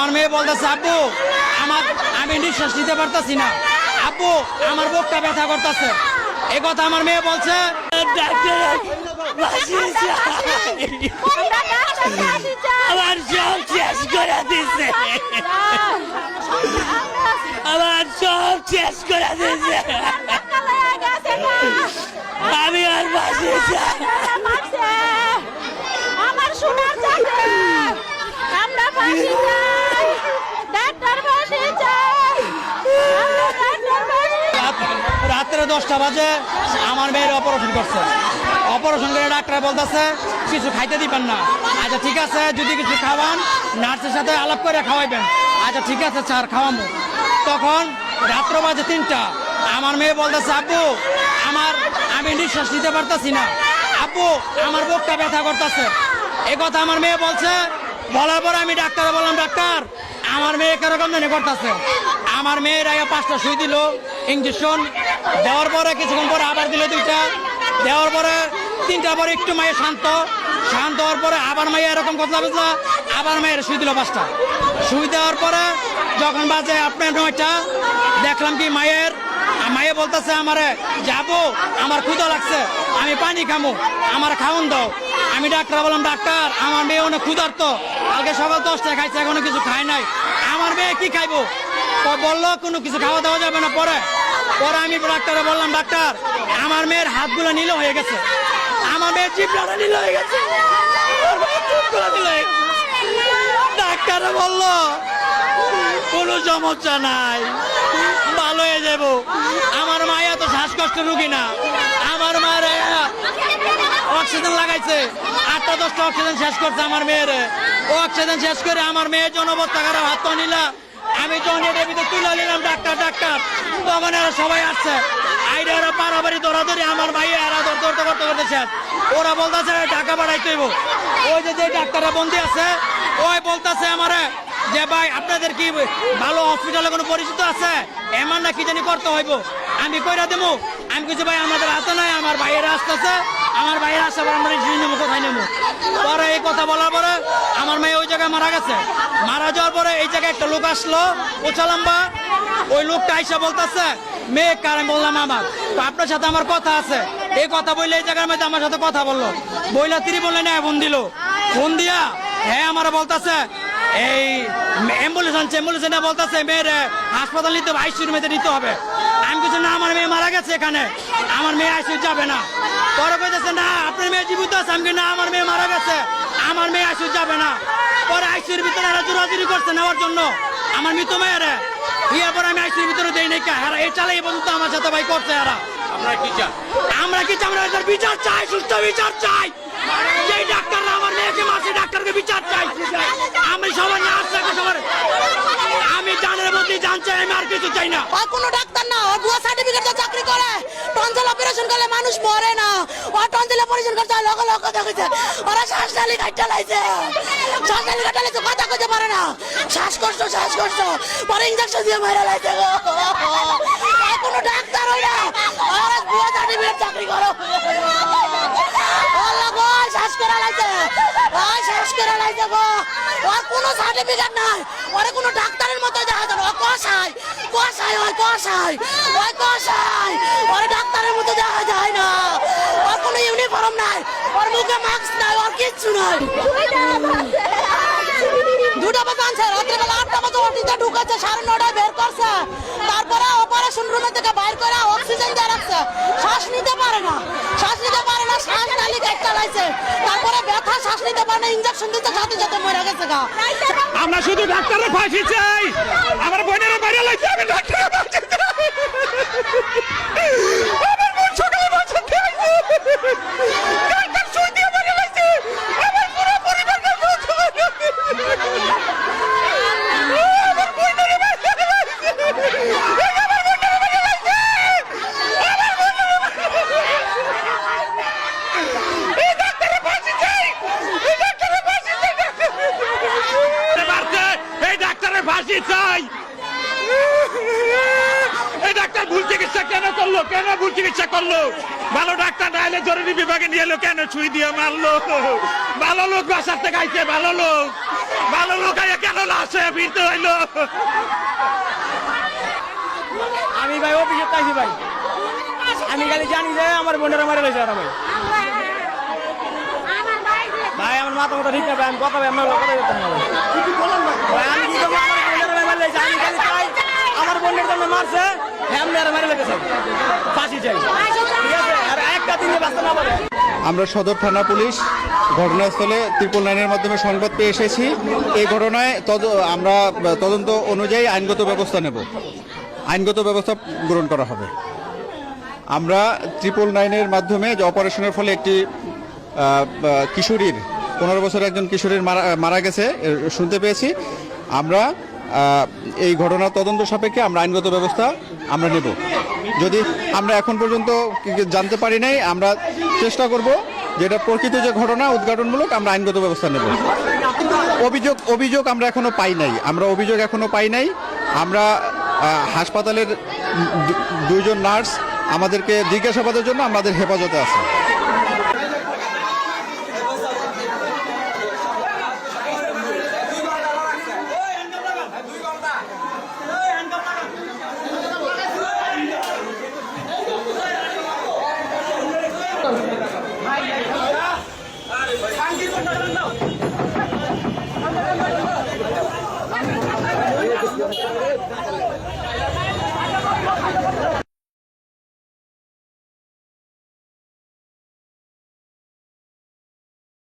আমার মেয়ে বলতেছে, আব্বু, আমার, আমি নিঃশ্বাস নিতে পারতাছি না। আব্বু, আমার বুকটা ব্যথা করতেছে। এই কথা আমার মেয়ে বলছে। আমি আর বাঁচিয়েছি আমার সোনার চাঁদে আমরা ফাঁসি চাই ডাক্তার ফাঁসি চাই আমরা ডাক্তার ফাঁসি রাত- রাত্রে দশটা বাজে, আমার মেয়ের অপারেশন করছে। অপারেশন করে ডাক্তার বলতেছে, কিছু খাইতে দিবেন না। আচ্ছা ঠিক আছে, যদি কিছু খাওয়ান, নার্সের সাথে আলাপ করে খাওয়াইবেন। আচ্ছা ঠিক আছে, স্যার খাওয়াবো তখন রাত্র বাজে তিনটা। আমার মেয়ে বলতেছে, আব্বু, আমার, আমি নিঃশ্বাস নিতে পারতাছি না। আব্বু, আমার বুকটা ব্যথা করতেছে। এ কথা আমার মেয়ে বলছে। বলার পরে আমি ডাক্তারে বললাম, ডাক্তার, আমার মেয়ে কীরকম জানি করতেছে? আমার মেয়ের আগে পাঁচটা সুই দিল, ইঞ্জেকশন দেওয়ার পরে কিছুক্ষণ পরে আবার দিল দুইটা। দেওয়ার পরে তিনটা পরে একটু মায়ের শান্ত। শান্ত হওয়ার পরে আবার মাইয়া এরকম কথা বুঝলা আবার মায়ের সুই দিল পাঁচটা। সুই দেওয়ার পরে যখন বাজে আপনার নয়টা, দেখলাম কি মায়ের মায়ে বলতেছে আমারে, যাব, আমার ক্ষুদা লাগছে, আমি পানি খামো, আমার খাওন দাও। আমি ডাক্তার বললাম, ডাক্তার, আমার মেয়ে অনেক ক্ষুধার্ত, কালকে সকাল দশটায় খাইছে, এখনও কিছু খায় নাই, আমার মেয়ে কি খাইবো? বলল, কোনো কিছু খাওয়া দাওয়া যাবে না পরে। পরে আমি ডাক্তারে বললাম, ডাক্তার, আমার মেয়ের হাতগুলো নীল হয়ে গেছে। আমার মেয়ের জিপটা নীল হয়ে গেছে। গেছে। কোনো সমস্যা নাই, ভালো হয়ে যাব। আমার মায়া তো শ্বাসকষ্ট রুগী না। আমার মায়ের অক্সিজেন লাগাইছে। আটটা দশটা অক্সিজেন শেষ করছে আমার মেয়ের। অক্সিজেন শেষ করে আমার মেয়ের জন্য অবস্থা খারাপ, হাত পা নিলা। আমি যখন এটার ভিতরে তুলে নিলাম, ডাক্তার ডাক্তার। তখন এরা সবাই আসছে। আইডা ওরা পারাবারি দৌড়াদৌড়ি, আমার ভাই এরা দৌড় দৌড়তে করতে করতে শেষ ওরা বলতেছে টাকা বাড়াইতে হইব। ওই যে যে ডাক্তাররা বন্দি আছে, ওই বলতেছে আমারে যে, ভাই, আপনাদের কি ভালো হসপিটালে কোনো পরিচিত আছে? এমন না কি জানি করতে হইব? আমি কইরা দেবো আমি কিছু ভাই, আমাদের হাতে নাই, আমার ভাইয়ের আসতেছে। আমার ভাইয়ের আসে পর আমরা রিসিভ নেব নেব। পরে এই কথা বলার পরে আমার মেয়ে ওই জায়গায় মারা গেছে। মারা যাওয়ার পরে এই জায়গায় একটা লোক আসলো উচালাম্বা ওই লোকটা আইসা বলতেছে, মেয়ে কার? বললাম, আমার। তো আপনার সাথে আমার কথা আছে। এই কথা বললে এই জায়গার মধ্যে আমার সাথে কথা বলল। বইলা তিনি বললেন না ফোন দিল। ফোন দিয়া হ্যাঁ আমার বলতেছে, এই অ্যাম্বুলেন্স আনছে অ্যাম্বুলেন্স এনে বলতেছে, মেয়ের হাসপাতাল নিতে হবে আইসিউর মেয়েদের নিতে হবে। আমি কিছু না, আমার মেয়ে মারা গেছে এখানে। আমার মেয়ে আইসিউ যাবে না। কইতেছে না আপনার মেয়ে জীবিত আছে আমি না আমার মেয়ে মারা গেছে। আমার মেয়ে আইসিউ যাবে না। পরে আইসিউর ভিতরে এরা জোরাজুরি করছে নেওয়ার জন্য। আমার মৃত মেয়ের। ইয়ার পরে আমি আইসিউর ভিতরে দেই নাই কা? এরা এই চালাই এই পর্যন্ত আমার সাথে ভাই করছে এরা। আমরা কি চান আমরা কি চাই? আমরা বিচার চাই সুস্থ বিচার চাই। যেই ডাক্তাররা আমার মেয়েকে মারছে ডাক্তারকে বিচার চাই। আমি সবার না আসছে সবার আমি জানের মধ্যে জান চাই আমি আর কিছু চাই না। কোনো ডাক্তার না ওর বুয়া সার্টিফিকেট চাকরি অপারেশন করলে মানুষ মরে না। ও টনসিল অপারেশন করতে হয়, লগে লগে দেখেছে। ওরা শ্বাস নালি কাটতে লাইছে শ্বাস নালি কাটতে লাইছে কথা কইতে পারে না। শ্বাসকষ্ট শ্বাসকষ্ট। পরে ইনজেকশন দিয়ে মারা লাইছে গো। কোনো ডাক্তার হয় না। ওর বুয়া সার্টিফিকেট চাকরি করো। আল্লাহ গো, শ্বাস করা লাইছে ওই শ্বাস করা লাইছে গো। ওর কোনো সার্টিফিকেট নাই। ওরে কোনো কষাই ওই কষাই ওই কষাই ওরে ডাক্তারের মতো দেখা যায় না। ওর কোনো ইউনিফর্ম নাই, ওর মুখে মাস্ক নাই, ওর কিচ্ছু নাই। দুটা বাজে আনছে, রাত্রেবেলা আটটা বাজে ওটিতে ঢুকেছে, সাড়ে নটায় বের করছে। তারপরে অপারেশন রুমে থেকে বাইর করে অক্সিজেন দিয়ে রাখছে। শ্বাস নিতে পারে না, শ্বাস নিতে পারে না, শ্বাস নালি কাটতে লাইছে তারপরে নিতে পারে না ইঞ্জেকশন দিতে সাথে সাথে মরে গেছে গা। আমরা শুধু ডাক্তারের ফাঁসি চাই। আমার বোনের বাইরে লাগছে আমি ডাক্তারের ফাঁসি চাই আমার বোন সকালে বাঁচাতে আইছে ডাক্তার সুই দিয়ে বাইরে লাগছে আমার পুরো পরিবারকে বাঁচাতে আমার বোনের বাইরে লাগছে আমার বোনের বাইরে লাগছে আমার বোনের এই ডাক্তারের ফাঁসি চাই এই ডাক্তারের ফাঁসি চাই মারছে এই ডাক্তারের ফাঁসি চাই এই ডাক্তার ভুল চিকিৎসা কেন করল কেন ভুল চিকিৎসা করল? ভালো ডাক্তার এলে জরুরি বিভাগে নিয়ে এলো, কেন ছুই দিয়ে মারলো? ভালো লোক বাসার থেকে আইছে, ভালো লোক। ভালো লোক আইয়া কেন আসে ফিরতে হইল? আমি ভাই অভিযোগ পাইছি ভাই। আমি খালি জানি যে আমার বোনেরা মারা গেছে ভাই ভাই, আমার মাথা মতো ঠিক না আমি কথা ভাই আমার কথা বলতাম না ভাই। আমি কি করব? আমার মারা গেছে, আমি খালি চাই। আমার বোনের জন্য মারছে। আমরা সদর থানা পুলিশ ঘটনাস্থলে ত্রিপল নাইনের মাধ্যমে সংবাদ পেয়ে এসেছি। এই ঘটনায় আমরা তদন্ত অনুযায়ী আইনগত ব্যবস্থা নেব। আইনগত ব্যবস্থা গ্রহণ করা হবে। আমরা ট্রিপল নাইনের মাধ্যমে যে অপারেশনের ফলে একটি কিশোরীর, পনেরো বছরের একজন কিশোরীর মারা মারা গেছে শুনতে পেয়েছি। আমরা এই ঘটনা তদন্ত সাপেক্ষে আমরা আইনগত ব্যবস্থা আমরা নেব। যদি আমরা এখন পর্যন্ত জানতে পারি নাই, আমরা চেষ্টা করব যেটা প্রকৃত যে ঘটনা, উদ্ঘাটনমূলক আমরা আইনগত ব্যবস্থা নেব। অভিযোগ অভিযোগ আমরা এখনও পাই নাই। আমরা অভিযোগ এখনও পাই নাই। আমরা হাসপাতালের দুইজন নার্স আমাদেরকে জিজ্ঞাসাবাদের জন্য আমাদের হেফাজতে আছে।